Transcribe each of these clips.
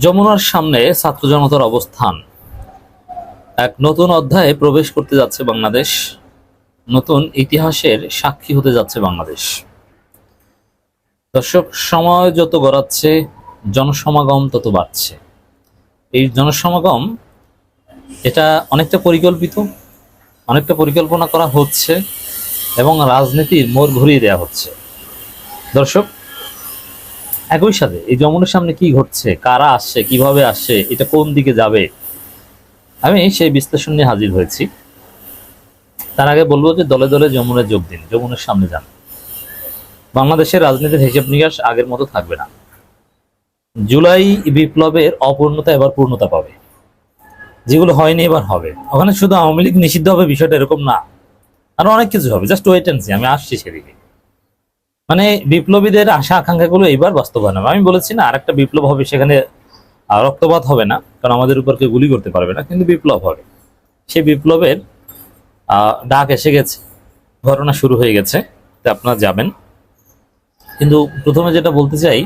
যমুনার সামনে ছাত্র জনতার অবস্থান। এক নতুন অধ্যায়ে প্রবেশ করতে যাচ্ছে বাংলাদেশ। নতুন ইতিহাসের সাক্ষী হতে যাচ্ছে বাংলাদেশ। দর্শক, সময় যত গড়াচ্ছে, জনসমাগম তত বাড়ছে। এই জনসমাগম, এটা অনেকটা পরিকল্পিত, অনেকটা পরিকল্পনা করা হচ্ছে এবং রাজনীতির মোড় ঘুরিয়ে দেওয়া হচ্ছে। দর্শক একই সাথে এই যমুনের সামনে কি ঘটছে, কারা আসছে, কীভাবে আসছে, এটা কোন দিকে যাবে? আমি সেই বিশ্লেষণ নিয়ে হাজির হয়েছি। তার আগে বলব যে দলে দলে যমুনে যোগ দিন, যমুনের সামনে যান। বাংলাদেশের রাজনীতির হিসেব নিকাশ আগের মতো থাকবে না। জুলাই বিপ্লবের অপূর্ণতা এবার পূর্ণতা পাবে। যেগুলো হয়নি এবার হবে। ওখানে শুধু আওয়ামী লীগ নিষিদ্ধ হবে বিষয়টা এরকম না। আরও অনেক কিছু হবে। জাস্ট ওয়েট আমি আসছি সেদিকে। মানে বিপ্লবীদের আশা, আকাঙ্ক্ষাগুলো এইবার বাস্তবায়ন হবে। আমি বলেছি না, আরেকটা বিপ্লব হবে সেখানে রক্তপাত হবে না, কারণ আমাদের উপর কেউ গুলি করতে পারবে না, কিন্তু বিপ্লব হবে। সেই বিপ্লবের ডাক এসে গেছে, ঘটনা শুরু হয়ে গেছে, তা আপনারা যাবেন। কিন্তু প্রথমে যেটা বলতে চাই,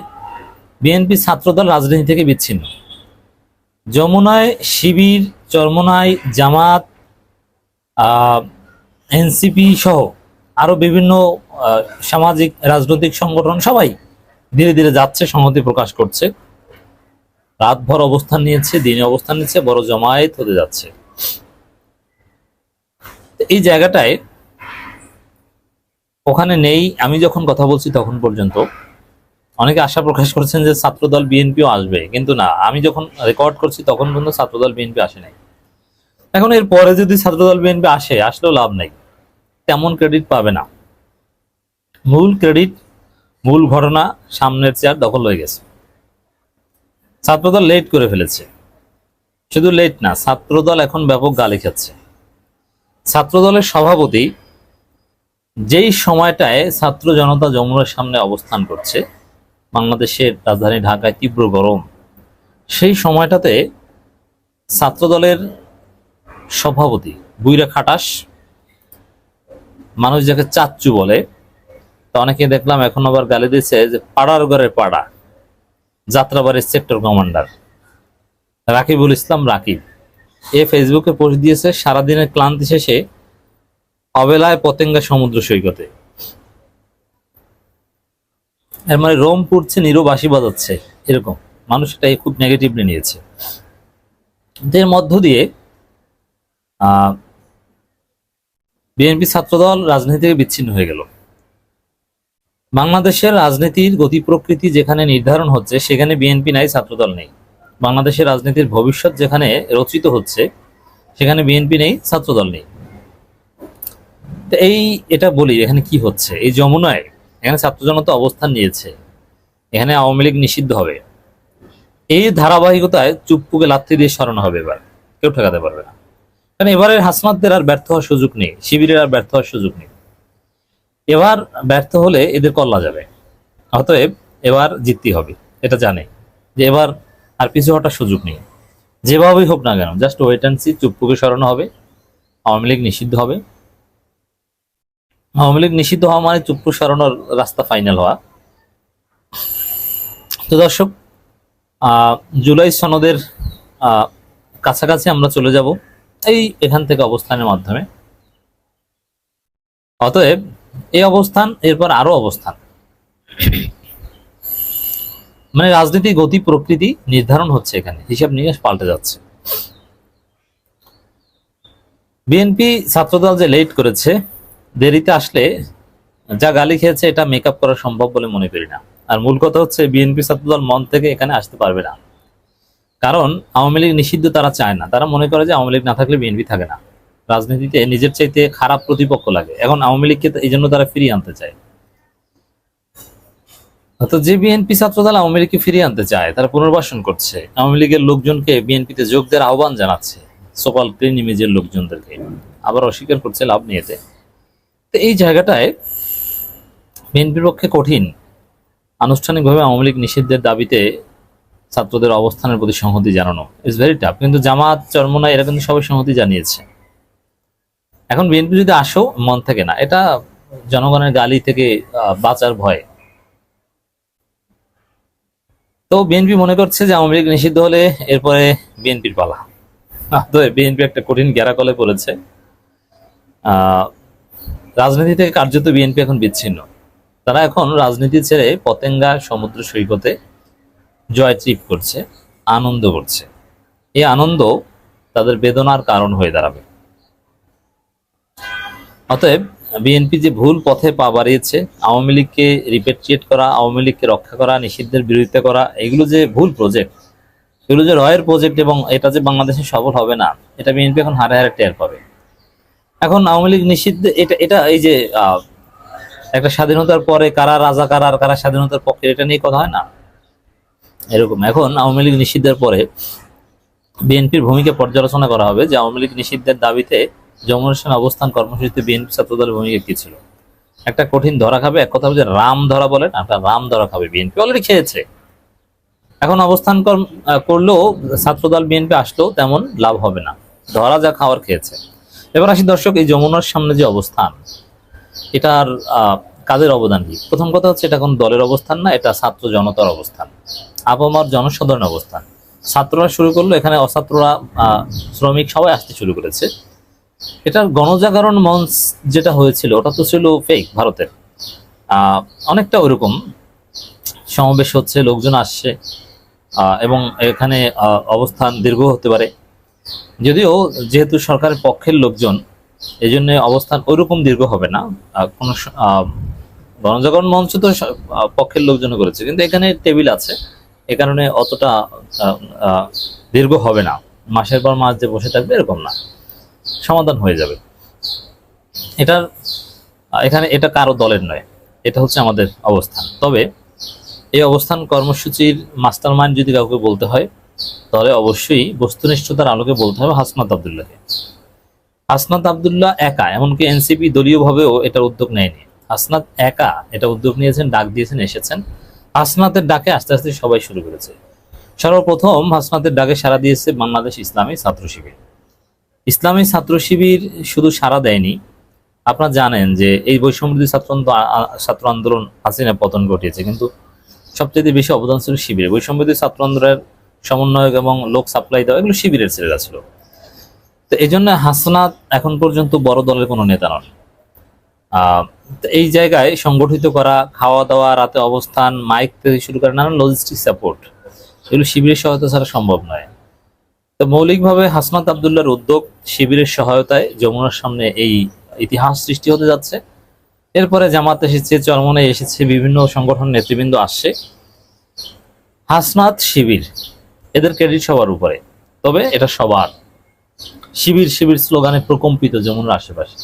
বিএনপি ছাত্রদল রাজনীতি থেকে বিচ্ছিন্ন। যমুনায় শিবির, চরমনায় জামাত এনসিপি সহ আরও বিভিন্ন সামাজিক, রাজনৈতিক সংগঠন সবাই ধীরে ধীরে যাচ্ছে, সংহতি প্রকাশ করছে। রাতভর অবস্থান নিয়েছে, দিনে অবস্থান নিচ্ছে বড় জমায়েত হতে যাচ্ছে। এই জায়গাটায় ওখানে নেই, আমি যখন কথা বলছি তখন পর্যন্ত অনেকে আশা প্রকাশ করছেন যে ছাত্রদল বিএনপিও আসবে, কিন্তু না, আমি যখন রেকর্ড করছি তখন পর্যন্ত ছাত্রদল বিএনপি আসে নাই। এখন এর পরে যদি ছাত্রদল বিএনপি আসে, আসলেও লাভ নাই। তেমন ক্রেডিট পাবে না। মূল ক্রেডিট মূল ঘটনা সামনের চেয়ার দখল হয়ে গেছে। ছাত্রদল লেট করে ফেলেছে। শুধু লেট না, ছাত্রদল এখন ব্যাপক গালি খাচ্ছে। ছাত্রদলের সভাপতি যেই সময়টায় ছাত্র জনতা যমুনার সামনে অবস্থান করছে, বাংলাদেশের রাজধানী ঢাকায় তীব্র গরম, সেই সময়টাতে ছাত্রদলের সভাপতি বুইরা খাটাস মানুষ যাকে চাচ্চু বলে, তা অনেকে দেখলাম এখন আবার গালি দিচ্ছে যে পাড়ার ঘরের পাড়া, যাত্রাবাড়ির সেক্টর কমান্ডার রাকিবুল ইসলাম রাকিব। এ ফেসবুকে পোস্ট দিয়েছে, সারাদিনের ক্লান্তি শেষে অবেলায় পতেঙ্গা সমুদ্র সৈকতে। এর মানে রোম পুড়ছে, নীরব বাঁশি বাজাচ্ছে, এরকম। মানুষ এটাই খুব নেগেটিভলি নিয়েছে। এর মধ্য দিয়ে বিএনপি ছাত্রদল রাজনীতি থেকে বিচ্ছিন্ন হয়ে গেল। বাংলাদেশের রাজনীতির গতি প্রকৃতি যেখানে নির্ধারণ হচ্ছে, সেখানে বিএনপি নাই, ছাত্রদল নেই। বাংলাদেশের রাজনীতির ভবিষ্যৎ যেখানে রচিত হচ্ছে, সেখানে বিএনপি নেই, ছাত্রদল নেই। তো এই এটা বলি, এখানে কি হচ্ছে? এই যমুনায় এখানে ছাত্র জনতা অবস্থান নিয়েছে। এখানে আওয়ামী লীগ নিষিদ্ধ হবে। এই ধারাবাহিকতায় চুপ্পুকে লাথি দিয়ে সরানো হবে এবার। কেউ ঠেকাতে পারবে না। কারণ এবারের হাসনাতদের আর ব্যর্থ হওয়ার সুযোগ নেই, শিবিরের আর ব্যর্থ হওয়ার সুযোগ নেই। এবার ব্যর্থ হলে এদের কল্লা যাবে, অতএব এবার জিততে হবে, এটা জানে যে এবার আর পিছু হটার সুযোগ নেই। যেভাবেই হোক না কেন জাস্ট ওয়েট অ্যান্ড সি চুপ্পুকে সরানো হবে, আওয়ামী লীগ নিষিদ্ধ হবে। আওয়ামী লীগ নিষিদ্ধ হওয়া মানে চুপ্পু সরানোর রাস্তা ফাইনাল হওয়া। তো দর্শক জুলাই সনদের কাছাকাছি আমরা চলে যাব। এই এখান থেকে অবস্থানের মাধ্যমে। অতএব এই অবস্থান, এরপর আরও অবস্থান। মানে রাজনীতি, গতি, প্রকৃতি নির্ধারণ হচ্ছে এখানে, হিসাব নিকাশ পাল্টে যাচ্ছে। বিএনপি ছাত্রদল যে লেট করেছে, দেরিতে আসলে যা গালি খেয়েছে এটা মেকআপ করা সম্ভব বলে মনে করি না। আর মূল কথা হচ্ছে বিএনপি ছাত্রদল মন থেকে এখানে আসতে পারবে না। কারণ আওয়ামী লীগ নিষিদ্ধ তারা চায় না। তারা মনে করে যে আওয়ামী লীগ না থাকলে বিএনপি থাকে না। রাজনীতিতে নিজের চাইতে খারাপ প্রতিপক্ষ লাগে। এখন আওয়ামী লীগকে এই জন্য তারা ফিরিয়ে আনতে চায়। তো যে বিএনপি ছাত্রদল আওয়ামী লীগকে ফিরিয়ে আনতে চায়, তারা পুনর্বাসন করছে। আওয়ামী লীগের লোকজনকে বিএনপিতে যোগ দেওয়ার আহ্বান জানাচ্ছে। সোপাল ক্লিন ইমেজের লোকজনদেরকে। আবার অস্বীকার করছে লাভ নিয়েছে তো এই জায়গাটায় বিএনপির পক্ষে কঠিন। আনুষ্ঠানিকভাবে আওয়ামী লীগ নিষিদ্ধের দাবিতে ছাত্রদের অবস্থানের প্রতি সংহতি জানানো। ইটস ভেরি টাফ কিন্তু জামাত চরমনা এরা কিন্তু সবাই সংহতি জানিয়েছে। এখন বিএনপি যদি আসো, মন থেকে না। এটা জনগণের গালি থেকে বাঁচার ভয়। তো বিএনপি মনে করছে যে আওয়ামী লীগ নিষিদ্ধ হলে এরপরে বিএনপির পালা। তো বিএনপি একটা কঠিন গ্যারাকলে পড়েছে। রাজনীতি থেকে কার্যত বিএনপি এখন বিচ্ছিন্ন। তারা এখন রাজনীতি ছেড়ে পতেঙ্গা, সমুদ্র সৈকতে জয় ট্রিপ করছে, আনন্দ করছে। এই আনন্দ তাদের বেদনার কারণ হয়ে দাঁড়াবে। অতএব বিএনপি যে ভুল পথে পা বাড়িয়েছে, আওয়ামী লীগকে রিপেট্রিয়েট করা, আওয়ামী লীগকে রক্ষা করা, নিষিদ্ধের বিরোধিতা করা, এগুলো যে ভুল প্রজেক্ট এগুলো যে রয়ের প্রজেক্ট এবং এটা যে বাংলাদেশে সফল হবে না, এটা বিএনপি এখন হারে হারে টের পাবে। এখন আওয়ামী লীগ নিষিদ্ধ, এটা এটা এই যে একটা স্বাধীনতার পরে কারা রাজা, কারা কারা স্বাধীনতার পক্ষে, এটা নিয়ে কথা হয় না। এরকম। এখন আওয়ামী লীগ নিষিদ্ধের পরে বিএনপির ভূমিকা পর্যালোচনা করা হবে যে আওয়ামী লীগ নিষিদ্ধের দাবিতে যমুনা অবস্থান কর্মসূচিতে বিএনপি ছাত্রদলের ভূমিকা কি ছিল? একটা কঠিন ধরা খাবে, এক কথা হচ্ছে রাম ধরা বলেন, একটা রাম ধরা খাবে বিএনপি। অলরেডি খেয়েছে। এখন অবস্থান করলেও ছাত্রদল বিএনপি আসলেও তেমন লাভ হবে না। ধরা যা খাওয়ার খেয়েছে। এবার আসি দর্শক, এই যমুনার সামনে যে অবস্থান, এটার কাজের অবদান কি? প্রথম কথা হচ্ছে এটা কোন দলের অবস্থান না, এটা ছাত্র জনতার অবস্থান। আপামার জনসাধারণ অবস্থান ছাত্ররা শুরু করল, এখানে অছাত্ররা শ্রমিক সবাই আসতে শুরু করেছে। এটার গণজাগরণ মঞ্চ যেটা হয়েছিল, ওটা তো ছিল ফেক ভারতের। অনেকটা ওরকম। সমাবেশ হচ্ছে, লোকজন আসছে এবং এখানে অবস্থান দীর্ঘ হতে পারে। যদিও যেহেতু সরকারের পক্ষের লোকজন এই জন্য অবস্থান ওইরকম দীর্ঘ হবে না। কোনো গণজাগরণ মঞ্চ তো পক্ষের লোকজন করেছে, কিন্তু এখানে টেবিল আছে। এ কারণে অতটা দীর্ঘ হবে না। মাসের পর মাস যে বসে থাকবে এরকম না। সমাধান হয়ে যাবে। এটার এখানে এটা কারও দলের নয়। এটা হচ্ছে আমাদের অবস্থান। তবে এই অবস্থান কর্মসূচির মাস্টার মাইন্ড যদি কাউকে বলতে হয়, তাহলে অবশ্যই বস্তুনিষ্ঠতার আলোকে বলতে হবে হাসনাত আবদুল্লাহকে। হাসনাত আবদুল্লাহ একা, এমনকি এনসিপি দলীয়ভাবেও এটার উদ্যোগ নেয়নি। হাসনাত একা এটা উদ্যোগ নিয়েছেন, ডাক দিয়েছেন, এসেছেন। হাসনাতের ডাকে আস্তে আস্তে সবাই শুরু করেছে। সর্বপ্রথম হাসনাতের ডাকে সাড়া দিয়েছে বাংলাদেশ ইসলামী ছাত্র শিবির। ইসলামী ছাত্র শিবির শুধু সাড়া দেয়নি। আপনারা জানেন যে এই বৈষম্যবিরোধী ছাত্র ছাত্র আন্দোলন হাসিনা পতন ঘটিয়েছে, কিন্তু সবচেয়ে বেশি অবদান ছিল শিবিরে, বৈষম্যবিরোধী ছাত্র আন্দোলনের সমন্বয়ক এবং লোক সাপ্লাই দেওয়া, এগুলো শিবিরের ছেলেরা ছিল। তো এই জন্য হাসনাত এখন পর্যন্ত বড় দলের কোনো নেতা তো এই জায়গায় সংগঠিত করা খাওয়া দাওয়া রাতে অবস্থান, মাইক থেকে শুরু করে নানান লজিস্টিক সাপোর্ট এগুলো শিবিরের সহায়তা ছাড়া সম্ভব নয়। তো মৌলিকভাবে হাসনাত আবদুল্লাহর উদ্যোগ শিবিরের সহায়তায় যমুনার সামনে এই ইতিহাস সৃষ্টি হতে যাচ্ছে। এরপরে জামাত এসেছে চরমনে এসেছে, বিভিন্ন সংগঠন নেতৃবৃন্দ আসছে। হাসনাত শিবির, এদের ক্রেডিট সবার উপরে, তবে এটা সবার। শিবির শিবির স্লোগানে প্রকম্পিত যমুনার আশেপাশে।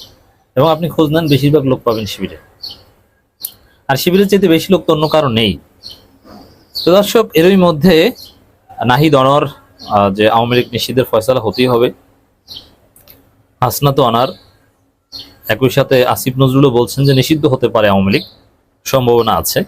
এবং আপনি খোঁজ নেন, বেশিরভাগ লোক পাবেন শিবিরে। আর শিবিরের চাইতে বেশি লোক তো অন্য কারও নেই। তো দর্শক, এরই মধ্যে নাহিদ অনর যে আওয়ামী লীগ নিষিদ্ধের ফয়সলা হতেই হবে। হাসনাত অনার, একই সাথে আসিফ নজরুলও বলছেন যে নিষিদ্ধ হতে পারে আওয়ামী লীগ। সম্ভাবনা আছে।